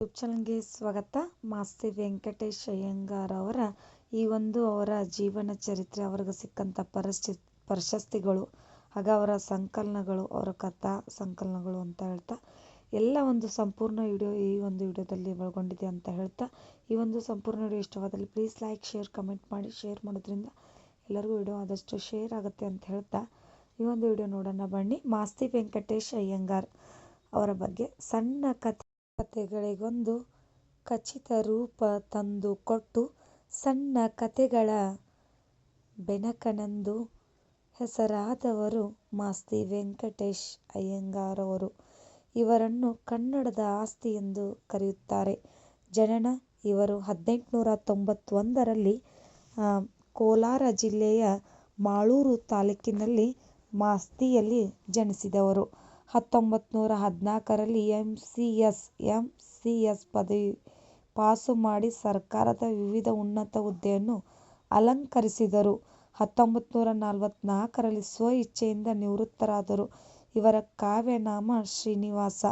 YouTube ಚಾನಲ್ಗೆ ಸ್ವಾಗತ. ಮಾಸ್ತಿ ವೆಂಕಟೇಶ್ ಅಯ್ಯಂಗಾರ್ ಅವರ ಈ ಒಂದು ಅವರ ಜೀವನ ಚರಿತ್ರೆ ಅವ್ರಿಗೆ ಸಿಕ್ಕಂಥ ಪರಿಸ್ಥಿ, ಪ್ರಶಸ್ತಿಗಳು ಹಾಗೆ ಅವರ ಸಂಕಲನಗಳು, ಅವರ ಕಥಾ ಸಂಕಲನಗಳು ಅಂತ ಹೇಳ್ತಾ, ಎಲ್ಲ ಒಂದು ಸಂಪೂರ್ಣ ವಿಡಿಯೋ ಈ ಒಂದು ವಿಡಿಯೋದಲ್ಲಿ ಒಳಗೊಂಡಿದೆ ಅಂತ ಹೇಳ್ತಾ, ಈ ಒಂದು ಸಂಪೂರ್ಣ ವಿಡಿಯೋ ಇಷ್ಟವಾದಲ್ಲಿ ಪ್ಲೀಸ್ ಲೈಕ್ ಶೇರ್ ಕಮೆಂಟ್ ಮಾಡಿ ಶೇರ್ ಮಾಡೋದ್ರಿಂದ ಎಲ್ಲರಿಗೂ ವಿಡಿಯೋ ಆದಷ್ಟು ಶೇರ್ ಆಗುತ್ತೆ ಅಂತ ಹೇಳ್ತಾ, ಈ ಒಂದು ವಿಡಿಯೋ ನೋಡೋಣ ಬನ್ನಿ. ಮಾಸ್ತಿ ವೆಂಕಟೇಶ್ ಅಯ್ಯಂಗಾರ್ ಅವರ ಬಗ್ಗೆ ಸಣ್ಣ ಕಥೆ. ಕಥೆಗಳಿಗೊಂದು ಖಚಿತ ರೂಪ ತಂದು ಕೊಟ್ಟು ಸಣ್ಣ ಕಥೆಗಳ ಬೆನಕನಂದು ಹೆಸರಾದವರು ಮಾಸ್ತಿ ವೆಂಕಟೇಶ್ ಅಯ್ಯಂಗಾರ್ ಅವರು ಇವರನ್ನು ಕನ್ನಡದ ಆಸ್ತಿ ಎಂದು ಕರೆಯುತ್ತಾರೆ. ಜನನ ಇವರು ಹದಿನೆಂಟುನೂರ ತೊಂಬತ್ತೊಂದರಲ್ಲಿ ಕೋಲಾರ ಜಿಲ್ಲೆಯ ಮಾಳೂರು ತಾಲೂಕಿನಲ್ಲಿ ಮಾಸ್ತಿಯಲ್ಲಿ ಜನಿಸಿದವರು. ಹತ್ತೊಂಬತ್ತು ನೂರ ಹದಿನಾಲ್ಕರಲ್ಲಿ MCS C S M C S ಪದವಿ ಪಾಸು ಮಾಡಿ ಸರ್ಕಾರದ ವಿವಿಧ ಉನ್ನತ ಹುದ್ದೆಯನ್ನು ಅಲಂಕರಿಸಿದರು. ಹತ್ತೊಂಬತ್ನೂರ ನಲವತ್ನಾಲ್ಕರಲ್ಲಿ ನಲವತ್ತ್ನಾಲ್ಕರಲ್ಲಿ ಸ್ವ ಇಚ್ಛೆಯಿಂದ ನಿವೃತ್ತರಾದರು. ಇವರ ಕಾವ್ಯನಾಮ ಶ್ರೀನಿವಾಸ.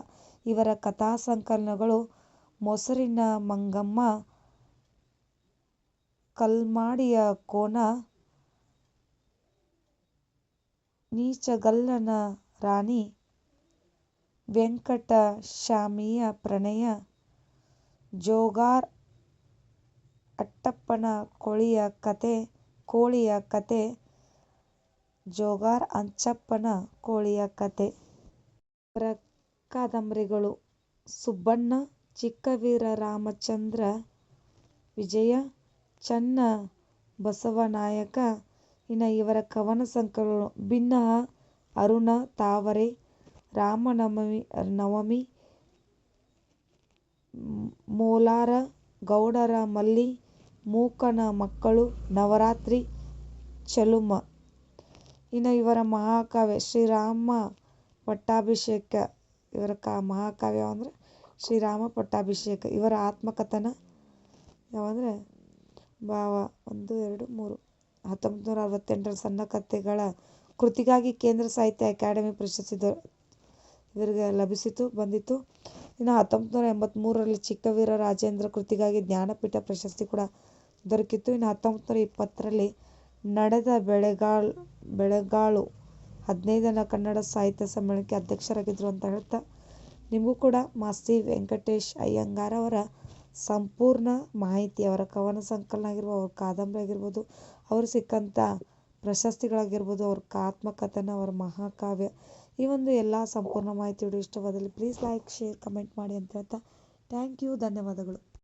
ಇವರ ಕಥಾಸಂಕಲನಗಳು ಮೊಸರಿನ ಮಂಗಮ್ಮ, ಕಲ್ಮಾಡಿಯ ಕೋನ, ನೀಚಗಲ್ಲನ ರಾಣಿ ವೆಂಕಟಶಾಮಿಯ ಪ್ರಣಯ, ಜೋಗಾರ್ ಅಟ್ಟಪ್ಪನ ಕೋಳಿಯ ಕತೆ ಕೋಳಿಯ ಕತೆ, ಜೋಗಾರ್ ಅಂಚಪ್ಪನ ಕೋಳಿಯ ಕತೆ. ಇವರ ಕಾದಂಬರಿಗಳು ಸುಬ್ಬಣ್ಣ, ಚಿಕ್ಕವೀರ ರಾಮಚಂದ್ರ, ವಿಜಯ, ಚನ್ನ ಬಸವನಾಯಕ, ಇನ್ನು ಇವರ ಕವನ ಸಂಕಲನ ಭಿನ್ನ, ಅರುಣ ತಾವರೆ ರಾಮನವಮಿ, ನವಮಿ, ಮೋಲಾರ, ಗೌಡರ ಮಲ್ಲಿ, ಮೂಕನ ಮಕ್ಕಳು, ನವರಾತ್ರಿ, ಚಲುಮ. ಇನ್ನು ಇವರ ಮಹಾಕಾವ್ಯ ಶ್ರೀರಾಮ ಪಟ್ಟಾಭಿಷೇಕ, ಇವರ ಕಾ ಮಹಾಕಾವ್ಯ ಅಂದರೆ ಶ್ರೀರಾಮ ಪಟ್ಟಾಭಿಷೇಕ. ಇವರ ಆತ್ಮಕಥನ ಯಾವಂದರೆ? ಭಾವ ಒಂದು, ಎರಡು, ಮೂರು. ಹತ್ತೊಂಬತ್ತು ನೂರ ಅರವತ್ತೆಂಟರ ಸಣ್ಣ ಕಥೆಗಳ ಕೃತಿಗಾಗಿ ಕೇಂದ್ರ ಸಾಹಿತ್ಯ ಅಕಾಡೆಮಿ ಪ್ರಶಸ್ತಿ ದೊ ಇವರಿಗೆ ಲಭಿಸಿತು ಬಂದಿತ್ತು ಇನ್ನು ಹತ್ತೊಂಬತ್ತು ನೂರ ಚಿಕ್ಕವೀರ ರಾಜೇಂದ್ರ ಕೃತಿಗಾಗಿ ಜ್ಞಾನಪೀಠ ಪ್ರಶಸ್ತಿ ಕೂಡ ದೊರಕಿತ್ತು. ಇನ್ನು ಹತ್ತೊಂಬತ್ತು ನೂರ ಇಪ್ಪತ್ತರಲ್ಲಿ ನಡೆದ ಬೆಳೆಗಾಳ್, ಬೆಳೆಗಾಳು ಹದಿನೈದನ ಕನ್ನಡ ಸಾಹಿತ್ಯ ಸಮ್ಮೇಳನಕ್ಕೆ ಅಧ್ಯಕ್ಷರಾಗಿದ್ದರು ಅಂತ ಹೇಳ್ತಾ, ನಿಮಗೂ ಕೂಡ ಮಾಸ್ತಿ ವೆಂಕಟೇಶ್ ಅಯ್ಯಂಗಾರ್ ಅವರ ಸಂಪೂರ್ಣ ಮಾಹಿತಿ, ಅವರ ಕವನ ಸಂಕಲನ ಆಗಿರ್ಬೋದು, ಅವ್ರ ಕಾದಂಬರಿ ಆಗಿರ್ಬೋದು, ಅವರು ಸಿಕ್ಕಂಥ ಪ್ರಶಸ್ತಿಗಳಾಗಿರ್ಬೋದು, ಅವ್ರ ಆತ್ಮಕಥನ ಅವರ ಮಹಾಕಾವ್ಯ, ಈ ಒಂದು ಎಲ್ಲ ಸಂಪೂರ್ಣ ಮಾಹಿತಿ ವಿಡಿಯೋ ಇಷ್ಟವಾದಲ್ಲಿ ಪ್ಲೀಸ್ ಲೈಕ್ ಶೇರ್ ಕಮೆಂಟ್ ಮಾಡಿ ಅಂತ ಹೇಳ್ತಾ ಥ್ಯಾಂಕ್ ಯು ಧನ್ಯವಾದಗಳು.